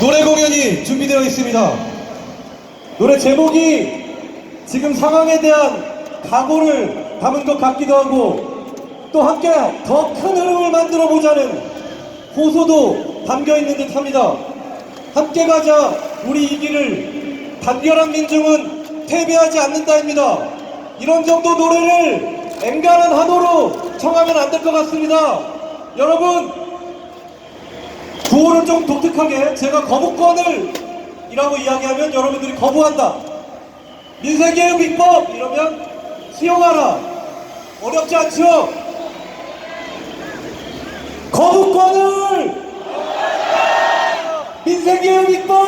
노래 공연이 준비되어 있습니다. 노래 제목이 지금 상황에 대한 각오를 담은 것 같기도 하고 또 함께 더 큰 흐름을 만들어 보자는 호소도 담겨 있는 듯 합니다. 함께 가자 우리 이 길을 단결한 민중은 패배하지 않는다입니다. 이런 정도 노래를 앵간한 한호로 청하면 안 될 것 같습니다. 여러분 구호는 좀 독특하게 제가 거부권을 이라고 이야기하면 여러분들이 거부한다. 민생개혁 입법 이러면 수용하라. 어렵지 않죠? 거부권을 민생개혁 입법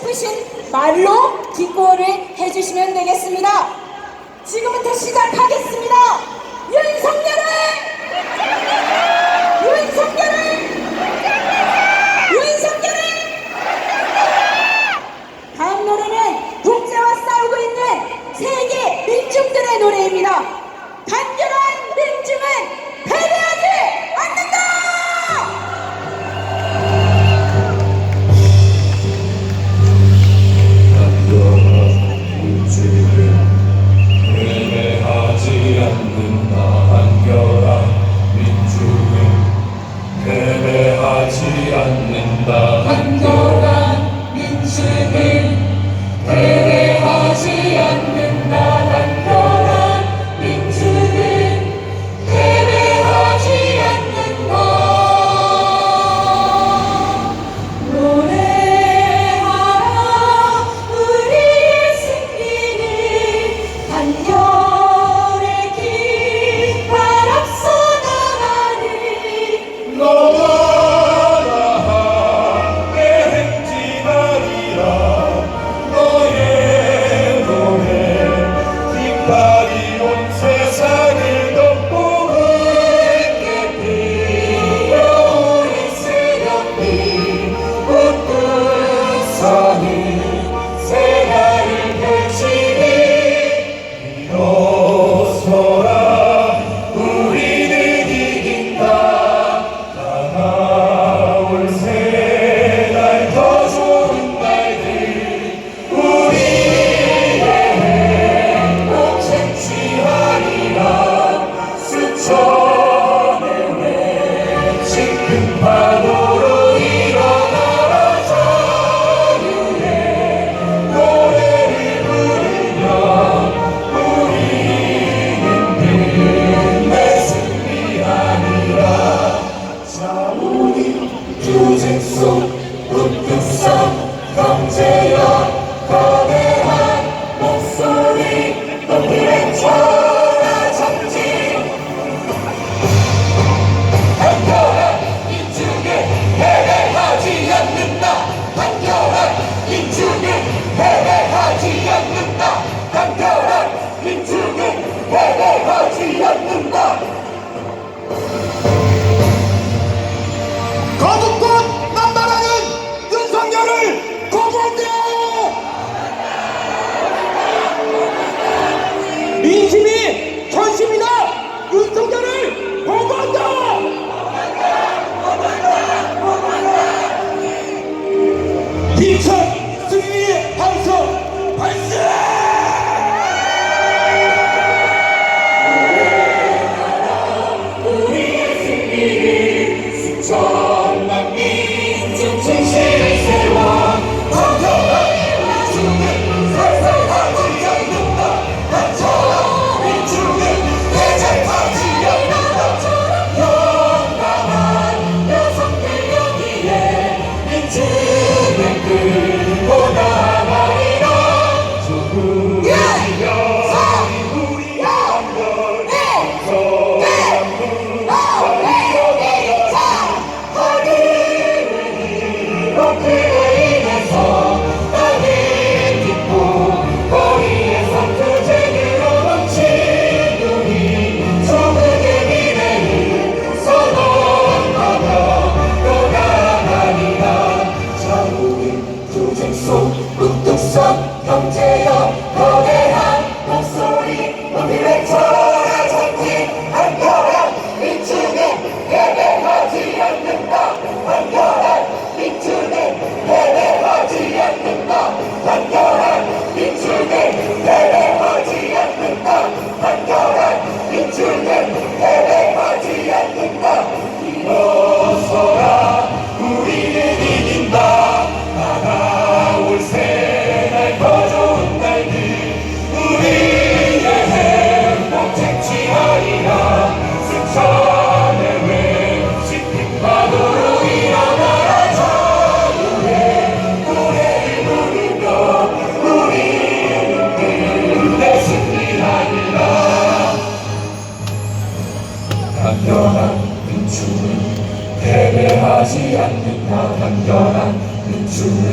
싶으신 말로 기꺼를 해주시면 되겠습니다. 지금부터 시작하겠습니다. the 영광 그 주를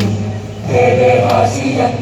대배하시야